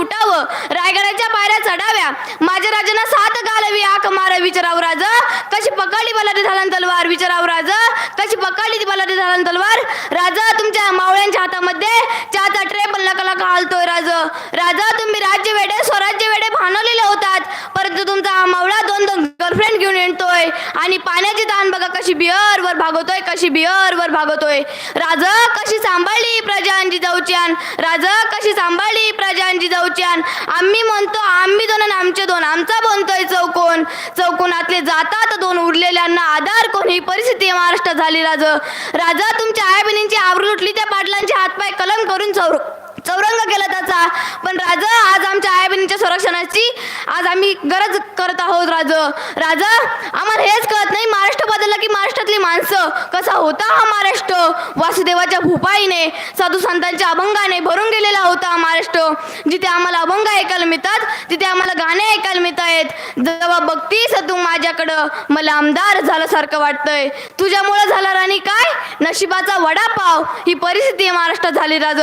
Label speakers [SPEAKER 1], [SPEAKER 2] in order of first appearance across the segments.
[SPEAKER 1] उठावं रायगडाच्या पायऱ्या चढाव्या. माझ्या राजांना सात घालावी आक मारा विचाराव राज. कशी पकडली बलाटी झाला तलवार? विचाराव राज. कशी पकडली ती बलाटी झाला तलवार? राजा तुमच्या मावळ्यांच्या हातामध्ये चहाचा ट्रे पण लका घालतोय राज. राजा तुम्ही राज्य वेडे स्वराज्य वेडे भानवलेले होतात. परंतु तुमचा हा मावळा दोन दोन गर्लफ्रेंड घेऊन येतोय. आणि पाण्याची दान बघा कशी बिअर वर भागवतोय कशी बिअर वर भागवतोय. राज कशी सांभाळली प्रजांची जाऊच्यान राज कशी सांभाळली प्रजांची जाऊच्यान आम्ही म्हणतो आम्ही दोन आणि आमचे दोन. आमचा बनतोय चौकोन. चौकोनातले जातात दोन उरलेल्यांना आधार कोण? ही परिस्थिती महाराष्ट्रात झाली राज राजा तुमच्या आई बहिणींची आवरू लुटली त्या पाटलांचे हातपाय कलम करून चौर चौरंग केला त्याचा. पण राजा आज आमच्या आई बहिणीच्या संरक्षणाची आज आम्ही गरज करत आहोत राज. राजा आम्हाला हेच कळत नाही महाराष्ट्र बदलला की महाराष्ट्रातली माणसं कसा होता हा महाराष्ट्र? वासुदेवाच्या भूपाईने साधू संतांच्या अभंगाने भरून गेलेला होता हा महाराष्ट्र. जिथे आम्हाला अभंग ऐकायला मिळतात तिथे आम्हाला गाणे ऐकायला मिळत आहेत जेव्हा बघतीस तू माझ्याकडं मला आमदार झाल्यासारखं वाटतंय. तुझ्यामुळं झाला राणी काय? नशिबाचा वडापाव. ही परिस्थिती महाराष्ट्रात झाली राज.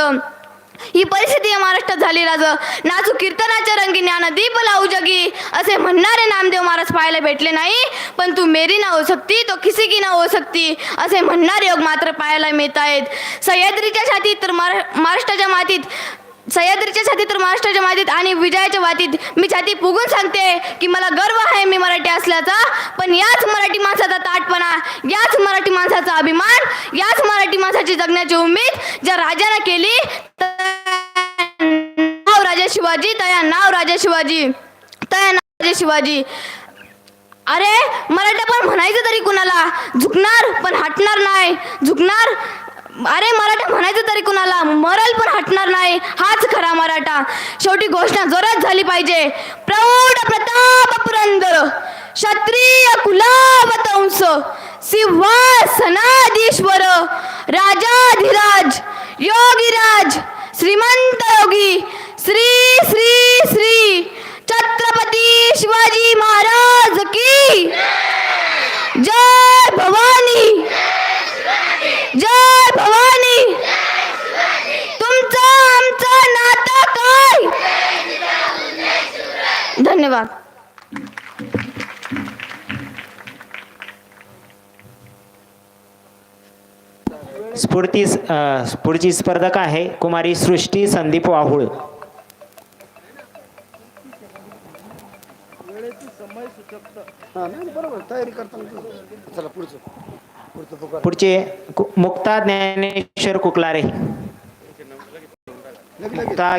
[SPEAKER 1] ही परिस्थिती आहे महाराष्ट्रात झाली राज नाचू कीर्तनाच्या रंगी ज्ञान दीप लावू जगी. असे म्हणणारे नामदेव महाराज पाहायला भेटले नाही. पण तू मेरी ना हो सकती तो किसी की ना हो सकती असे म्हणणारे योग मात्र पाहायला मिळत आहेत. सह्याद्रीच्या छातीत तर महारा- महाराष्ट्राच्या मातीत सह्याद्रीच्या छातीत तर महाराष्ट्राच्या मातीत आणि विजयाच्या मातीत मी छाती फुगून सांगते की मला गर्व आहे मी मराठी असल्याचा. पण याच मराठी माणसाचा ताटपणा याच मराठी माणसाचा अभिमान याच मराठी माणसाची जगण्याची उमेद ज्या राजाने केली शिवाजी तया नाव राजा शिवाजी तया नाव राजा शिवाजी. अरे मराठा पण म्हणायचं तरी कुणाला? झुकणार पण हटणार नाही. झुकणार अरे मराठा म्हणायचं तरी कुणाला? मरल पण हटणार नाही. हाच खरा मराठा. शेवटी घोषणा जोरात झाली पाहिजे. प्रौढ प्रताप पुरंदर क्षत्रिय कुलावतंस सिंहासनाधीश्वर राजाधिराज योगीराज श्रीमंत योगी श्री श्री श्री छत्रपती शिवाजी महाराज की जय भवानी जय भवानी. तुमचं आमचं नातं काय? धन्यवाद.
[SPEAKER 2] स्फूर्ती पुढची स्पर्धक आहे कुमारी सृष्टी संदीप वाहुळ.
[SPEAKER 3] हा नाही बरोबर तयारी करताना चला पुढचं पुढचं तो करा.
[SPEAKER 2] पुढचे कु- मुक्ता ज्ञानेश्वर कुकलारे.
[SPEAKER 3] लगे लगे
[SPEAKER 2] मुक्ता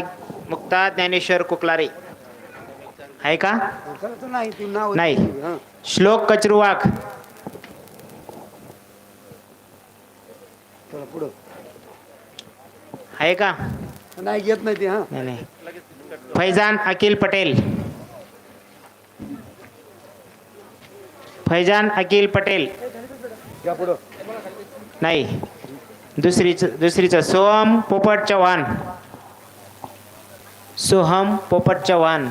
[SPEAKER 2] मुक्ता ज्ञानेश्वर कुकलारे. आहे का?
[SPEAKER 3] करायचं नाही. तू नाव
[SPEAKER 2] नाही.
[SPEAKER 3] हा
[SPEAKER 2] श्लोक कचरुवाघ
[SPEAKER 3] चला पुढं
[SPEAKER 2] आहे का?
[SPEAKER 3] नाही घेत नाही ते हा.
[SPEAKER 2] नाही नाही. फैजान अखिल पटेल. फैजान अखिल पटेल. नाही. दुसरीच दुसरीचं सोहम पोपट चव्हाण. सोहम पोपट चव्हाण.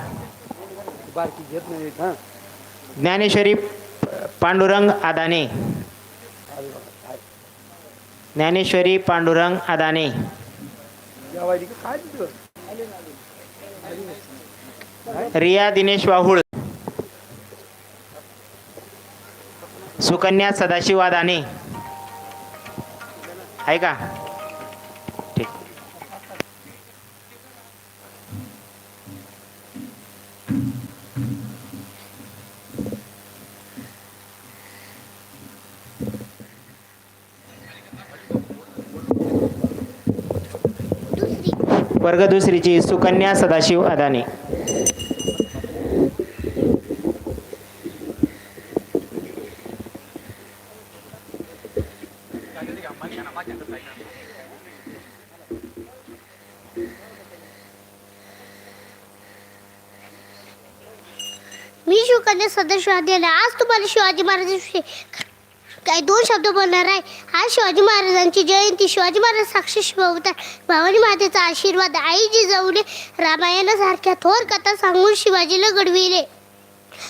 [SPEAKER 2] ज्ञानेश्वरी पांडुरंग आदाने ज्ञानेश्वरी पांडुरंग आदाने
[SPEAKER 3] तिथं?
[SPEAKER 2] रिया दिनेश वाहुळ. सुकन्या सदाशिव आदाने आहे का? ठीक. वर्ग दुसरीची सुकन्या सदाशिव अदानी
[SPEAKER 4] मी शिवकन्या सदस्य आहे आज तुम्हाला शिवाजी महाराजांविषयी काही दोन शब्द बोलणार आहे? आज शिवाजी महाराजांची जयंती. शिवाजी महाराज साक्षी शिवअवतार भवानी मातेचा आशीर्वाद. आई जिजाऊने रामायणासारख्या थोर कथा सांगून शिवाजीला घडविले.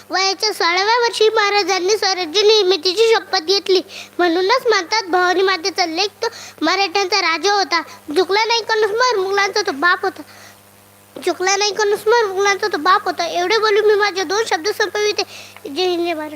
[SPEAKER 4] वयाच्या सोळाव्या वर्षी महाराजांनी स्वराज्य निर्मितीची शपथ घेतली. म्हणूनच म्हणतात भवानी मातेचा लेख तो मराठ्यांचा राजा होता. झुकला नाही कारण मुलांचा तो बाप होता. चुकला नाही कोण उस्मान तो बाप होता. एवढे बोलून मी माझे दोन शब्द संपविते. जय हिंद जय महाराष्ट्र.